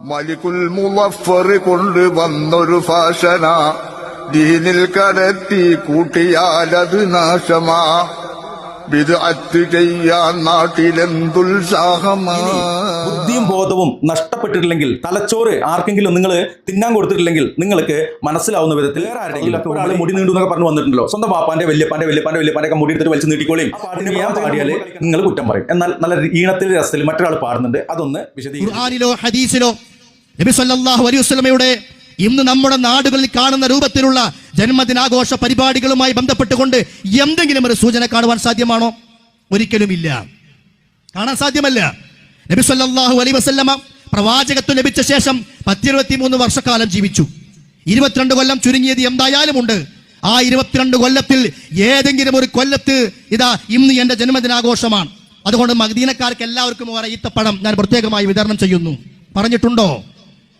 മലിക്കുൽ കൊണ്ട് വന്നൊരു ഫാഷന. ദീനിൽ കടത്തി കൂട്ടിയാലത് നാശമാ. വിദഗ്ധ ചെയ്യാൻ നാട്ടിലെന്തുത്സാഹമാ ബുദ്ധിയും ബോധവും നഷ്ടപ്പെട്ടിട്ടില്ലെങ്കിൽ തലച്ചോറ് ആർക്കെങ്കിലും നിങ്ങൾ തിന്നാൻ കൊടുത്തിട്ടില്ലെങ്കിൽ നിങ്ങൾക്ക് മനസ്സിലാവുന്ന വിധത്തിൽ വേറെ ഒരാൾ മുടി നീണ്ടു എന്നൊക്കെ പറഞ്ഞു വന്നിട്ടുണ്ടല്ലോ. സ്വന്തം പാപ്പാന്റെ വല്യപ്പാന്റെ വല്യപ്പാന്റെ വല്യപ്പാന്റെ ഒക്കെ മുടി എടുത്തിട്ട് വലിച്ചു നീട്ടിക്കോളിയും ആ പാട്ടിന് ഞാൻ പാടിയാൽ നിങ്ങൾ കുറ്റം പറയും. എന്നാൽ നല്ല ഈണത്തിൽ രസത്തിൽ മറ്റൊരാൾ പാടുന്നുണ്ട്. അതൊന്ന് വിശദീകരിക്കും ഖുർആാനിലോ ഹദീസിലോ നബി സല്ലല്ലാഹു അലൈഹി വസല്ലമയുടെ ഇന്ന് നമ്മുടെ നാടുകളിൽ കാണുന്ന രൂപത്തിലുള്ള ജന്മദിനാഘോഷ പരിപാടികളുമായി ബന്ധപ്പെട്ടുകൊണ്ട് എന്തെങ്കിലും ഒരു സൂചന കാണുവാൻ സാധ്യമാണോ? ഒരിക്കലും ഇല്ല കാണാൻ സാധ്യമല്ല. നബി സല്ലാഹു അലൈ വസല്ലമ പ്രവാചകത്വം ലഭിച്ച ശേഷം പത്തിരുപത്തി മൂന്ന് വർഷക്കാലം ജീവിച്ചു. ഇരുപത്തിരണ്ട് കൊല്ലം ചുരുങ്ങിയത് എന്തായാലും ഉണ്ട് ആ ഇരുപത്തിരണ്ട് കൊല്ലത്തിൽ ഏതെങ്കിലും ഒരു കൊല്ലത്ത് ഇതാ ഇന്ന് എന്റെ ജന്മദിനാഘോഷമാണ്. അതുകൊണ്ട് മദീനക്കാർക്ക് എല്ലാവർക്കും ഓരോ ഈത്തപ്പഴം ഞാൻ പ്രത്യേകമായി വിതരണം ചെയ്യുന്നു. പറഞ്ഞിട്ടുണ്ടോ?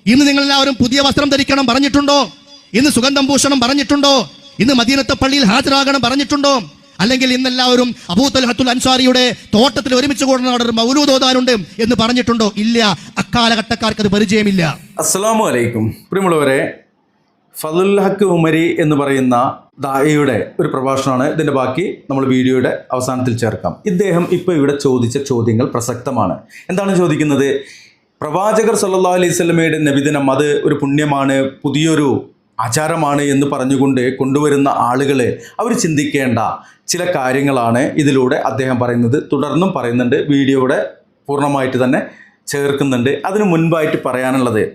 ഇന്ന് നിങ്ങൾ എല്ലാവരും പുതിയ വസ്ത്രം ധരിക്കണം പറഞ്ഞിട്ടുണ്ടോ? ഇന്ന് സുഗന്ധം ഭൂഷണം പറഞ്ഞിട്ടുണ്ടോ? ഇന്ന് മദീനത്തെ പള്ളിയിൽ ഹാജരാകണം പറഞ്ഞിട്ടുണ്ടോ? അല്ലെങ്കിൽ ഇന്നെല്ലാവരും അബൂത്തൽ ഹത്തുൽ അൻസാരിയുടെ തോട്ടത്തിൽ ഒരുമിച്ച് കൂടുന്ന അവിടെ ഒരു മൗലൂദ് എന്ന് പറഞ്ഞിട്ടുണ്ടോ? ഇല്ല. അക്കാലഘട്ടക്കാർക്ക് അത് പരിചയമില്ല. അസ്സാം വലൈക്കും പ്രിയമുള്ളവരെ ഫതുൽ ഹക്ക് ഉമരി എന്ന് പറയുന്ന ദായയുടെ ഒരു പ്രഭാഷണമാണ് ഇതിന്റെ ബാക്കി നമ്മൾ വീഡിയോയുടെ അവസാനത്തിൽ ചേർക്കാം. ഇദ്ദേഹം ഇപ്പോൾ ഇവിടെ ചോദിച്ച ചോദ്യങ്ങൾ പ്രസക്തമാണ്. എന്താണ് ചോദിക്കുന്നത്? പ്രവാചകർ സല്ലാ അലൈഹി സ്വലമയുടെ നബിദിനം അത് ഒരു പുണ്യമാണ് പുതിയൊരു ആചാരമാണ് എന്ന് പറഞ്ഞുകൊണ്ട് കൊണ്ടുവരുന്ന ആളുകളെ അവർ ചിന്തിക്കേണ്ട ചില കാര്യങ്ങളാണ് ഇതിലൂടെ അദ്ദേഹം പറയുന്നത്. തുടർന്നും പറയുന്നുണ്ട്. വീഡിയോയുടെ പൂർണമായിട്ട് തന്നെ ചേർക്കുന്നുണ്ട്. അതിന് മുൻപായിട്ട് പറയാനുള്ളത്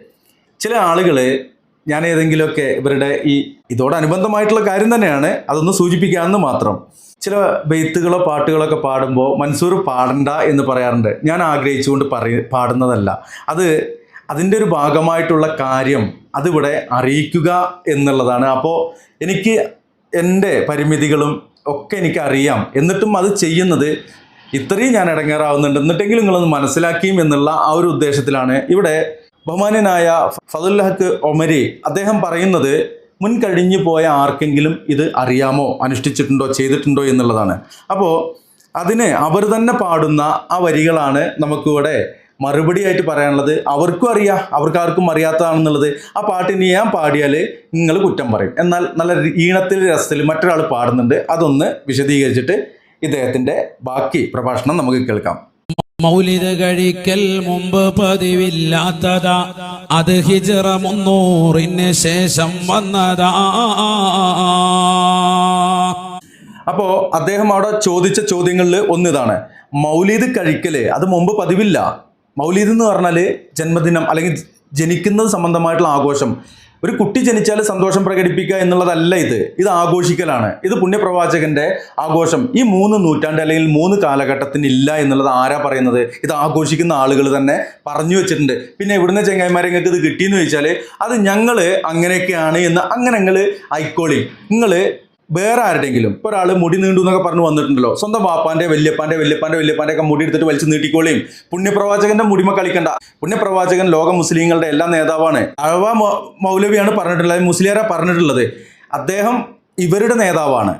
ചില ആളുകൾ ഞാൻ ഏതെങ്കിലുമൊക്കെ ഇവരുടെ ഈ ഇതോടനുബന്ധമായിട്ടുള്ള കാര്യം തന്നെയാണ്. അതൊന്ന് സൂചിപ്പിക്കാമെന്ന് മാത്രം. ചില ബെയ്ത്തുകളോ പാട്ടുകളൊക്കെ പാടുമ്പോൾ മൻസൂർ പാടണ്ട എന്ന് പറയാറുണ്ട്. ഞാൻ ആഗ്രഹിച്ചുകൊണ്ട് പറയ പാടുന്നതല്ല. അത് അതിന്റെ ഒരു ഭാഗമായിട്ടുള്ള കാര്യം അതിവിടെ അറിയിക്കുക എന്നുള്ളതാണ്. അപ്പോൾ എനിക്ക് എന്റെ പരിമിതികളും ഒക്കെ എനിക്ക് അറിയാം എന്നിട്ടും അത് ചെയ്യുന്നത് ഇത്രയും ഞാൻ ഇടങ്ങേറാവുന്നുണ്ട്. എന്നിട്ടെങ്കിലും നിങ്ങളൊന്ന് മനസ്സിലാക്കിയും എന്നുള്ള ആ ഒരു ഉദ്ദേശത്തിലാണ്. ഇവിടെ ബഹുമാന്യനായ ഫതുല്ലഹക്ക് ഹക്ക് ഒമരി അദ്ദേഹം പറയുന്നത് മുൻ കഴിഞ്ഞു പോയ ആർക്കെങ്കിലും ഇത് അറിയാമോ അനുഷ്ഠിച്ചിട്ടുണ്ടോ ചെയ്തിട്ടുണ്ടോ എന്നുള്ളതാണ്. അപ്പോൾ അതിന് അവർ തന്നെ പാടുന്ന ആ വരികളാണ് നമുക്കിവിടെ മറുപടിയായിട്ട് പറയാനുള്ളത് അവർക്കും അറിയാം അവർക്കാർക്കും അറിയാത്തതാണെന്നുള്ളത്. ആ പാട്ടിന് ഞാൻ പാടിയാൽ നിങ്ങൾ കുറ്റം പറയും. എന്നാൽ നല്ല ഈണത്തിൽ രസത്തിൽ മറ്റൊരാൾ പാടുന്നുണ്ട്. അതൊന്ന് വിശദീകരിച്ചിട്ട് ഇദ്ദേഹത്തിന്റെ ബാക്കി പ്രഭാഷണം നമുക്ക് കേൾക്കാം. മൗലിത കഴിക്കൽ മുമ്പ് പതിവില്ലാത്തതാ. അത് ഹിജറ മുന്നൂറിന് ശേഷം വന്നതാ. അപ്പോൾ അദ്ദേഹം അവിടെ ചോദിച്ച ചോദ്യങ്ങളിൽ ഒന്നിതാണ്. മൗലിദ് കഴിക്കൽ അത് മുമ്പ് പതിവില്ല. മൗലീദ് എന്ന് പറഞ്ഞാൽ ജന്മദിനം അല്ലെങ്കിൽ ജനിക്കുന്നത് സംബന്ധമായിട്ടുള്ള ആഘോഷം. ഒരു കുട്ടി ജനിച്ചാൽ സന്തോഷം പ്രകടിപ്പിക്കുക എന്നുള്ളതല്ല ഇത്. ഇത് ആഘോഷിക്കലാണ്. ഇത് പുണ്യപ്രവാചകന്റെ ആഘോഷം. ഈ മൂന്ന് നൂറ്റാണ്ട് അല്ലെങ്കിൽ മൂന്ന് കാലഘട്ടത്തിന് ഇല്ല എന്നുള്ളത് ആരാ പറയുന്നത്? ഇത് ആഘോഷിക്കുന്ന ആളുകൾ തന്നെ പറഞ്ഞു വെച്ചിട്ടുണ്ട്. പിന്നെ ഇവിടുന്ന് ചെങ്ങായിമാരെ നിങ്ങൾക്ക് ഇത് കിട്ടിയെന്ന് ചോദിച്ചാൽ അത് ഞങ്ങൾ അങ്ങനെയൊക്കെയാണ് എന്ന് അങ്ങനെ നിങ്ങൾ ആയിക്കോളി. നിങ്ങൾ വേറെ ആരുടെങ്കിലും? ഇപ്പോൾ ഒരാൾ മുടി നീണ്ടു എന്നൊക്കെ പറഞ്ഞു വന്നിട്ടുണ്ടല്ലോ. സ്വന്തം വാപ്പാന്റെ വല്യപ്പാന്റെ വല്യപ്പാന്റെ വല്യപ്പാന്റെ ഒക്കെ മുടി എടുത്തിട്ട് വലിച്ചു നീട്ടിക്കോളിയും പുണ്യപ്രവാചകന്റെ മുടിമ കളിക്കണ്ട. പുണ്യപ്രവാചകൻ ലോക മുസ്ലിങ്ങളുടെ എല്ലാ നേതാവാണ്. അഴവ മൗലവിയാണ് പറഞ്ഞിട്ടുള്ളത് മുസ്ലിയാരാ പറഞ്ഞിട്ടുള്ളത്. അദ്ദേഹം ഇവരുടെ നേതാവാണ്.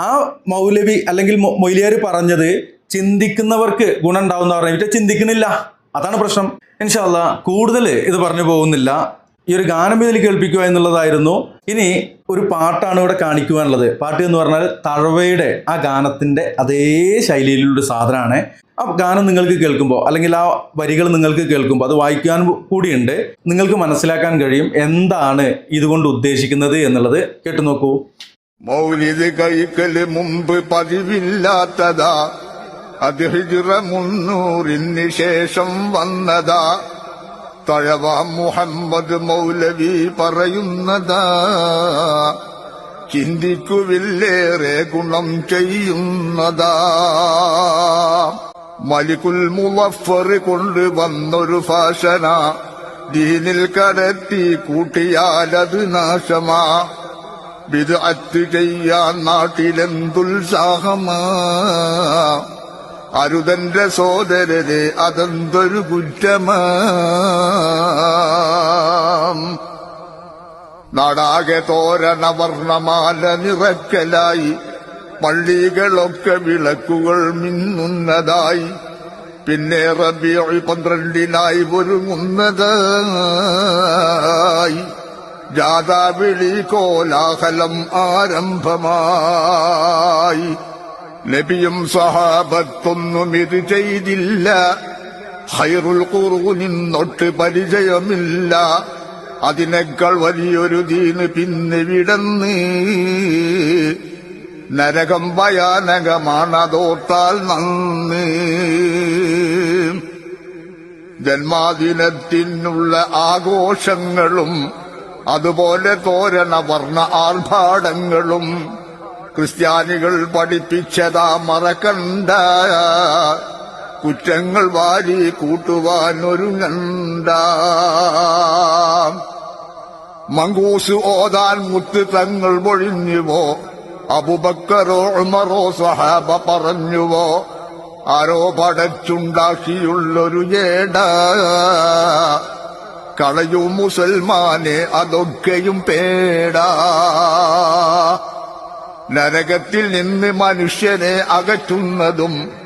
ആ മൗലവി അല്ലെങ്കിൽ മൊയ്ലിയാർ പറഞ്ഞത് ചിന്തിക്കുന്നവർക്ക് ഗുണം ഉണ്ടാവുന്ന പറഞ്ഞിട്ട് ചിന്തിക്കുന്നില്ല. അതാണ് പ്രശ്നം. ഇൻഷാല്ല കൂടുതൽ ഇത് പറഞ്ഞു പോകുന്നില്ല. ഈ ഒരു ഗാനം ഇതിൽ കേൾപ്പിക്കുക എന്നുള്ളതായിരുന്നു. ഇനി ഒരു പാട്ടാണ് ഇവിടെ കാണിക്കുവാനുള്ളത്. പാട്ട് എന്ന് പറഞ്ഞാൽ തഴവയുടെ ആ ഗാനത്തിന്റെ അതേ ശൈലിയിലുള്ള സാധനമാണ്. ആ ഗാനം നിങ്ങൾക്ക് കേൾക്കുമ്പോൾ അല്ലെങ്കിൽ ആ വരികൾ നിങ്ങൾക്ക് കേൾക്കുമ്പോൾ അത് വായിക്കാൻ കൂടിയുണ്ട്. നിങ്ങൾക്ക് മനസ്സിലാക്കാൻ കഴിയും എന്താണ് ഇതുകൊണ്ട് ഉദ്ദേശിക്കുന്നത് എന്നുള്ളത്. കേട്ടു നോക്കൂ. മൗലിത് കഴിക്കൽ മുമ്പ് പതിവില്ലാത്തതാ. അത് ഹിജ്റ മുന്നൂറിന് ശേഷം വന്നതാ. തഴവ മുഹമ്മദ് മൗലവി പറയുന്നതാ. ചിന്തിക്കുവില്ലേറെ ഗുണം ചെയ്യുന്നതാ. മലിക്കുൽ മുവഫർ കൊണ്ടുവന്നൊരു ഫാഷന. ദീനിൽ കടത്തി കൂട്ടിയാലത് നാശമാ. വിദഗ്ധ ചെയ്യാൻ നാട്ടിലെന്തുത്സാഹമാ അരുതന്റെ സോദരരെ അതെന്തൊരു കുറ്റമ. നാടാകെ തോരണ വർണമാല നിറക്കലായി പള്ളികളൊക്കെ വിളക്കുകൾ മിന്നുന്നതായി പിന്നെ റബി പന്ത്രണ്ടിനായി ഒരുങ്ങുന്നതായി. ജാഥാവിളി കോലാഹലം ആരംഭമായി. നബിയും സഹാബത്തൊന്നും ഇത് ചെയ്തില്ല ഹൈറുൽ കുറൂനിന്നൊട്ട് പരിചയമില്ല. അതിനേക്കാൾ വലിയൊരു ദീന് പിന്നെ വിടന്ന്. നരകം ഭയാനകമാണതോർത്താൽ നന്ന്. ജന്മാദിനത്തിനുള്ള ആഘോഷങ്ങളും അതുപോലെ തോരണ വർണ ആർഭാടങ്ങളും ക്രിസ്ത്യാനികൾ പഠിപ്പിച്ചതാ മറക്കണ്ട. കുറ്റങ്ങൾ വാരി കൂട്ടുവാൻ ഒരുങ്ങണ്ട. മങ്കൂസ് ഓതാൻ മുത്ത് തങ്ങൾ പൊഴിഞ്ഞുവോ അബുബക്കറോ ഉമറോ സഹാബ പറഞ്ഞുവോ? ആരോ പടച്ചുണ്ടാക്കിയുള്ളൊരു ഏട. കളയൂ മുസൽമാനെ അതൊക്കെയും പേടാ. നരകത്തിൽ നിന്ന് മനുഷ്യനെ അകറ്റുന്നതും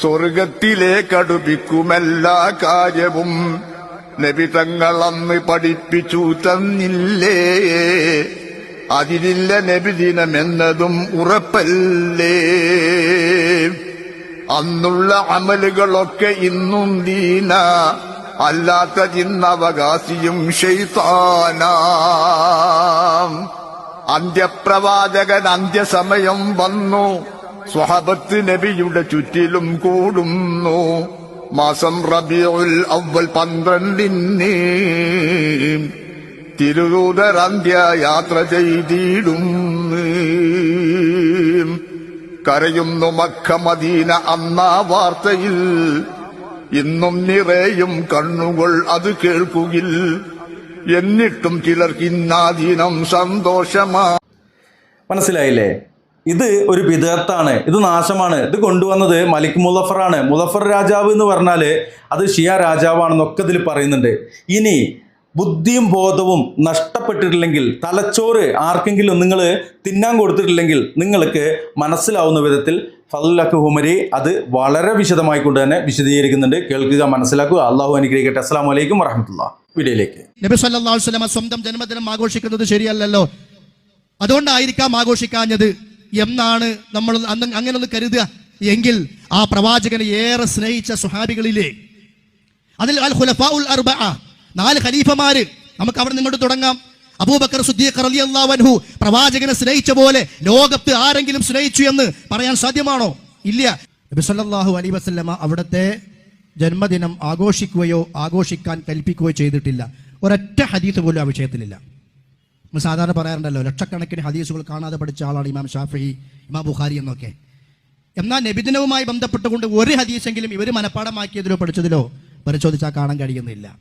സ്വർഗത്തിലേക്കടുപ്പിക്കുമെല്ലാ കാര്യവും. നബി തങ്ങൾ അന്ന് പഠിപ്പിച്ചു തന്നില്ലേ? അതിലില്ല നബി ദിനമെന്നതും ഉറപ്പല്ലേ? അന്നുള്ള അമലുകളൊക്കെ ഇന്നും ദീന അല്ലാത്ത ചിന്നവകാശിയും ഷെയ്ത്താനാ അന്ത്യപ്രവാചകൻ അന്ത്യസമയം വന്നു. സ്വഹബത്ത് നബിയുടെ ചുറ്റിലും കൂടുന്നു. മാസം റബിയുൽ അവൽ പന്ത്രണ്ടിന് തിരുദൂതർ അന്ത്യ യാത്ര ചെയ്തിടും കരയുന്നു മക്ക മദീന അന്നാ വാർത്തയിൽ. ഇന്നും നിറയും കണ്ണുകൾ അത് കേൾക്കുകിൽ. എന്നിട്ടും ചിലർക്ക് ഇന്നാധീനം സന്തോഷമാ മനസ്സിലായില്ലേ? ഇത് ഒരു വിദഗ്ധാണ് ഇത് നാശമാണ്. ഇത് കൊണ്ടുവന്നത് മലിക് മുലഫറാണ് മുലഫർ രാജാവ് എന്ന് പറഞ്ഞാൽ അത് ഷിയ രാജാവാണെന്നൊക്കെ ഇതിൽ പറയുന്നുണ്ട്. ഇനി ബുദ്ധിയും ബോധവും നഷ്ടപ്പെട്ടിട്ടില്ലെങ്കിൽ തലച്ചോറ് ആർക്കെങ്കിലും നിങ്ങൾ തിന്നാൻ കൊടുത്തിട്ടില്ലെങ്കിൽ നിങ്ങൾക്ക് മനസ്സിലാവുന്ന വിധത്തിൽ ഫലക്ക് ഹുമരി അത് വളരെ വിശദമായിക്കൊണ്ട് തന്നെ വിശദീകരിക്കുന്നുണ്ട്. കേൾക്കുക മനസ്സിലാക്കുക. അള്ളാഹു അനുഗ്രഹിക്കട്ടെ. അസ്സാം വലൈക്കും വറഹമത്തുള്ള വീഡിയോയിലേക്ക്. നബി വസല്ലമ സ്വന്തം ജന്മദിനം ആഘോഷിക്കുന്നത് ശരിയല്ലല്ലോ. അതുകൊണ്ടായിരിക്കാം ആഘോഷിക്കാഞ്ഞത്. എന്നാണ് നമ്മൾ അങ്ങനെ ഒന്ന് കരുതുക. എങ്കിൽ ആ പ്രവാചകനെ ഏറെ സ്നേഹിച്ച സുഹാബികളിലെ അതിൽ അൽ ഖുലഫാഉൽ അർബഅ നാല് ഖലീഫമാര്. നമുക്ക് അവിടെ നിങ്ങോട്ട് തുടങ്ങാം. അബൂബക്കർ സുദ്ദീഖ് റളിയല്ലാഹു പ്രവാചകനെ സ്നേഹിച്ച പോലെ ലോകത്ത് ആരെങ്കിലും സ്നേഹിച്ചു എന്ന് പറയാൻ സാധ്യമാണോ? ഇല്ല. നബി സല്ലല്ലാഹു അലൈഹി വസല്ലമ അവിടുത്തെ ജന്മദിനം ആഘോഷിക്കുകയോ ആഘോഷിക്കാൻ കൽപ്പിക്കുകയോ ചെയ്തിട്ടില്ല. ഒരൊറ്റ ഹദീസ് പോലും ആ വിഷയത്തിലില്ല. നമ്മൾ സാധാരണ പറയാറുണ്ടല്ലോ ലക്ഷക്കണക്കിന് ഹദീസുകൾ കാണാതെ പഠിച്ച ആളാണ് ഇമാം ഷാഫി ഇമാം ബുഖാരി എന്നൊക്കെ. എന്നാൽ നബിദിനവുമായി ബന്ധപ്പെട്ടുകൊണ്ട് ഒരു ഹദീസെങ്കിലും ഇവർ മനഃപ്പാടമാക്കിയതിലോ പഠിച്ചതിലോ പരിശോധിച്ചാൽ കാണാൻ കഴിയുന്നില്ല.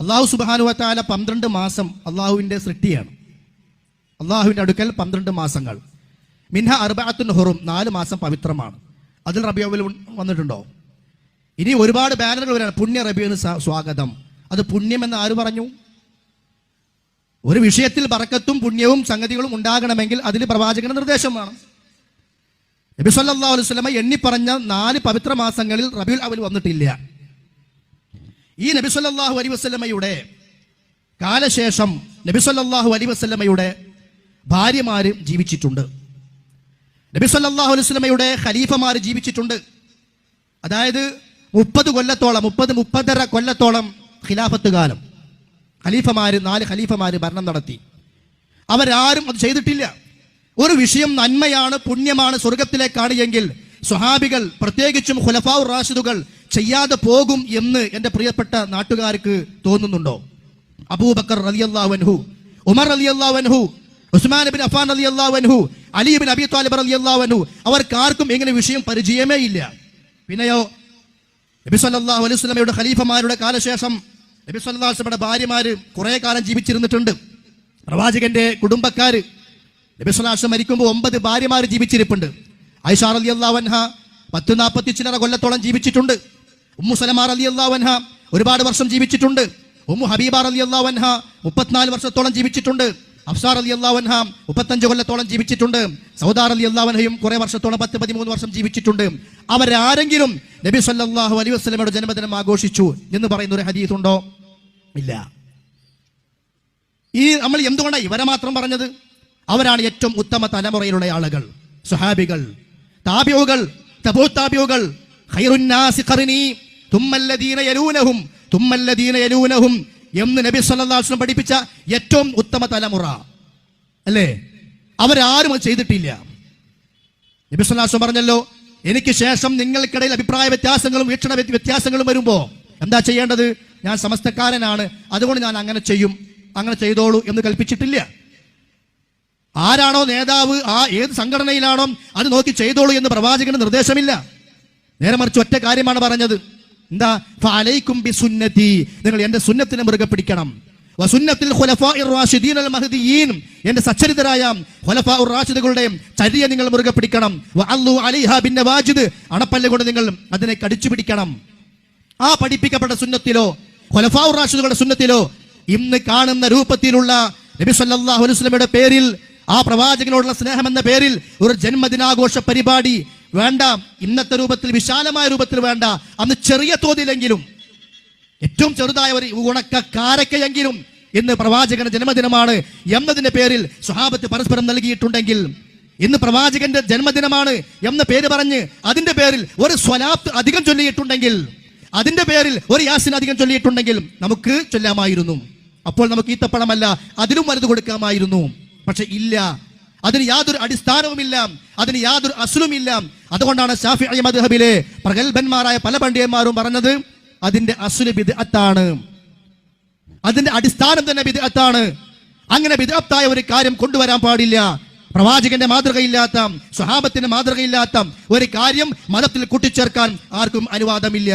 അള്ളാഹു സുബാനുവത്താല പന്ത്രണ്ട് മാസം അള്ളാഹുവിന്റെ സൃഷ്ടിയാണ്. അള്ളാഹുവിന്റെ അടുക്കൽ പന്ത്രണ്ട് മാസങ്ങൾ. മിൻഹ അറുബാത്തുൻ ഹുറും നാല് മാസം പവിത്രമാണ്. അതിൽ റബിയോവിൽ വന്നിട്ടുണ്ടോ? ഇനി ഒരുപാട് ബാനറുകൾ വരാണ്. പുണ്യ റബിയുന് സ്വാഗതം. അത് പുണ്യം എന്ന് ആര് പറഞ്ഞു? ഒരു വിഷയത്തിൽ ബറക്കത്തും പുണ്യവും സംഗതികളും ഉണ്ടാകണമെങ്കിൽ അതിൽ പ്രവാചകന്റെ നിർദ്ദേശം വേണം. നബി സല്ലാ അലൈഹി വസല്ലമ എണ്ണി പറഞ്ഞ നാല് പവിത്ര മാസങ്ങളിൽ റബിയുൽ അവൽ വന്നിട്ടില്ല. ഈ നബി സല്ലാഹു അലി വസ്ലമയുടെ കാലശേഷം നബി സല്ലാഹു അലി വസ്ലമയുടെ ഭാര്യമാര് ജീവിച്ചിട്ടുണ്ട്. നബി സല്ലാഹു അലൈഹി വസല്ലമയുടെ ഖലീഫമാര് ജീവിച്ചിട്ടുണ്ട്. അതായത് മുപ്പത് കൊല്ലത്തോളം മുപ്പത് മുപ്പതര കൊല്ലത്തോളം ഖിലാഫത്ത് കാലം ഖലീഫമാര് നാല് ഖലീഫമാര് ഭരണം നടത്തി. അവരാരും അത് ചെയ്തിട്ടില്ല. ഒരു വിഷയം നന്മയാണ് പുണ്യമാണ് സ്വർഗത്തിലേക്കാണ് എങ്കിൽ സ്വഹാബികൾ പ്രത്യേകിച്ചും ഖുലഫാഉർ റാഷിദുകൾ ചെയ്യാതെ പോകും എന്ന് എന്റെ പ്രിയപ്പെട്ട നാട്ടുകാർക്ക് തോന്നുന്നുണ്ടോ? അബൂബക്കർ റലി അൻഹു ഉമർ അലി അൻഹു ഉസ്മാൻ ബിൻ അഫാൻ അലി അൻഹു Ali bin Abi Talib Ali അൻഹു. അവർക്കാർക്കും ഇങ്ങനെ വിഷയം പരിചയമേ ഇല്ല. പിന്നെയോ നബി അലൈഹി സ്വലമയുടെ ഖലീഫമാരുടെ കാലശേഷം നബി സല്ലല്ലാഹു അലൈഹി വസല്ലമയുടെ ഭാര്യമാര് കുറെ കാലം ജീവിച്ചിരുന്നിട്ടുണ്ട്. പ്രവാചകന്റെ കുടുംബക്കാർ നബി മരിക്കുമ്പോൾ ഒമ്പത് ഭാര്യമാർ ജീവിച്ചിരിപ്പുണ്ട്. ഐഷാർ റളിയല്ലാഹു അൻഹ പത്ത് നാൽപ്പത്തി ചില്ലറ കൊല്ലത്തോളം ജീവിച്ചിട്ടുണ്ട്. ഉമ്മു സലമാർ റളിയല്ലാഹു അൻഹ ഒരുപാട് വർഷം ജീവിച്ചിട്ടുണ്ട്. ഉമ്മു ഹബീബ റളിയല്ലാഹു അൻഹ മുപ്പത്തിനാല് വർഷത്തോളം ജീവിച്ചിട്ടുണ്ട്. അഫ്സാർ അലി അള്ളാവൻഹാം മുപ്പത്തഞ്ച് കൊല്ലത്തോളം ജീവിച്ചിട്ടുണ്ട്. സൗദാർ അലി അള്ളാവൻഹയും കുറെ വർഷത്തോളം പത്ത് പതിമൂന്ന് വർഷം ജീവിച്ചിട്ടുണ്ട്. അവരാരെങ്കിലും നബി സല്ലാഹു അലൈഹി വസ്ലമയുടെ ജന്മദിനം ആഘോഷിച്ചു എന്ന് പറയുന്ന ഒരു ഹദീസ് ഉണ്ടോ ഇല്ല. ഈ നമ്മൾ എന്തുകൊണ്ടാണ് ഇവരെ മാത്രം പറഞ്ഞത്? അവരാണ് ഏറ്റവും ഉത്തമ തലമുറയിലുള്ള ആളുകൾ സുഹാബികൾ താപ്യോകൾ തപോത്താപ്യോകൾ ഖൈറുന്നാസി ഖർനി തുമ്മല്ലദീന യലൂനഹും തുമ്മല്ലദീന യലൂനഹും എന്ന് നബി വസല്ലം പഠിപ്പിച്ച ഏറ്റവും ഉത്തമ തലമുറ. അല്ലേ? അവരാരും അത് ചെയ്തിട്ടില്ല. നബി സല്ലല്ലാഹു പറഞ്ഞല്ലോ എനിക്ക് ശേഷം നിങ്ങൾക്കിടയിൽ അഭിപ്രായ വ്യത്യാസങ്ങളും വീക്ഷണ വ്യത്യാസങ്ങളും വരുമ്പോ എന്താ ചെയ്യേണ്ടത്? ഞാൻ സമസ്തക്കാരനാണ് അതുകൊണ്ട് ഞാൻ അങ്ങനെ ചെയ്യും അങ്ങനെ ചെയ്തോളൂ എന്ന് കൽപ്പിച്ചിട്ടില്ല. ആരാണോ നേതാവ് ആ ഏത് സംഘടനയിലാണോ അത് നോക്കി ചെയ്തോളൂ എന്ന് പ്രവാചകന് നിർദ്ദേശമില്ല. നേരെ മറിച്ച് ഒറ്റ കാര്യമാണ് പറഞ്ഞത്. എന്താ? ബി സുന്നത്തി നിങ്ങൾ എന്റെ സുന്നത്തിനെ മുറുകെ പിടിക്കണം. വസുന്നത്തിൽ മഹ്ദിയീൻ എന്റെ സച്ചരിതരായ ഖുലഫാഉർ റാഷിദുകളുടെയും ചര്യ നിങ്ങൾ മുറുകെ പിടിക്കണം. വഅല്ലു അലൈഹാ ബിന്നവാജിദ് അണപ്പല്ല് കൊണ്ട് നിങ്ങൾ അതിനെ കടിച്ചു പിടിക്കണം. ആ പഠിപ്പിക്കപ്പെട്ട സുന്നത്തിലോ ഖുലഫാഉർ റാഷിദുകളുടെ സുന്നത്തിലോ ഇന്ന് കാണുന്ന രൂപത്തിലുള്ള നബി സല്ലല്ലാഹു അലൈഹി വസല്ലമയുടെ പേരിൽ ആ പ്രവാചകനോടുള്ള സ്നേഹം എന്ന പേരിൽ ഒരു ജന്മദിനാഘോഷ പരിപാടി വേണ്ട. ഇന്നത്തെ രൂപത്തിൽ വിശാലമായ രൂപത്തിൽ വേണ്ട. അന്ന് ചെറിയ തോതിലെങ്കിലും ഏറ്റവും ചെറുതായ ഒരു ഉണക്ക കാരക്കയെങ്കിലും ഇന്ന് പ്രവാചകന്റെ ജന്മദിനമാണ് എന്നതിന്റെ പേരിൽ സ്വഹാബത്ത് പരസ്പരം നൽകിയിട്ടുണ്ടെങ്കിൽ ഇന്ന് പ്രവാചകന്റെ ജന്മദിനമാണ് എന്ന പേര് പറഞ്ഞ് അതിന്റെ പേരിൽ ഒരു സ്വലാത്ത് അധികം ചൊല്ലിയിട്ടുണ്ടെങ്കിൽ അതിന്റെ പേരിൽ ഒരു യാസിൻ അധികം ചൊല്ലിയിട്ടുണ്ടെങ്കിൽ നമുക്ക് ചൊല്ലാമായിരുന്നു. അപ്പോൾ നമുക്ക് ഈത്തപ്പഴമല്ല അതിലും വലുത് കൊടുക്കാമായിരുന്നു. പക്ഷെ ഇല്ല അതിന് യാതൊരു അടിസ്ഥാനവുമില്ല അതിന് യാതൊരു അസുലുമില്ല. അതുകൊണ്ടാണ് ഷാഫി അലി മദ്ഹബിലെ പ്രഗത്ഭന്മാരായ പല പണ്ഡിതന്മാരും പറഞ്ഞത് അതിന്റെ അസുൽ ബിദ്അത്താണ്. അതിന്റെ അടിസ്ഥാനം തന്നെ ബിദ്അത്താണ്. അങ്ങനെ ബിദ്അത്തായ ഒരു കാര്യം കൊണ്ടുവരാൻ പാടില്ല. പ്രവാചകന്റെ മാതൃകയില്ലാത്ത സ്വഹാബത്തിന്റെ മാതൃകയില്ലാത്ത ഒരു കാര്യം മതത്തിൽ കൂട്ടിച്ചേർക്കാൻ ആർക്കും അനുവാദമില്ല.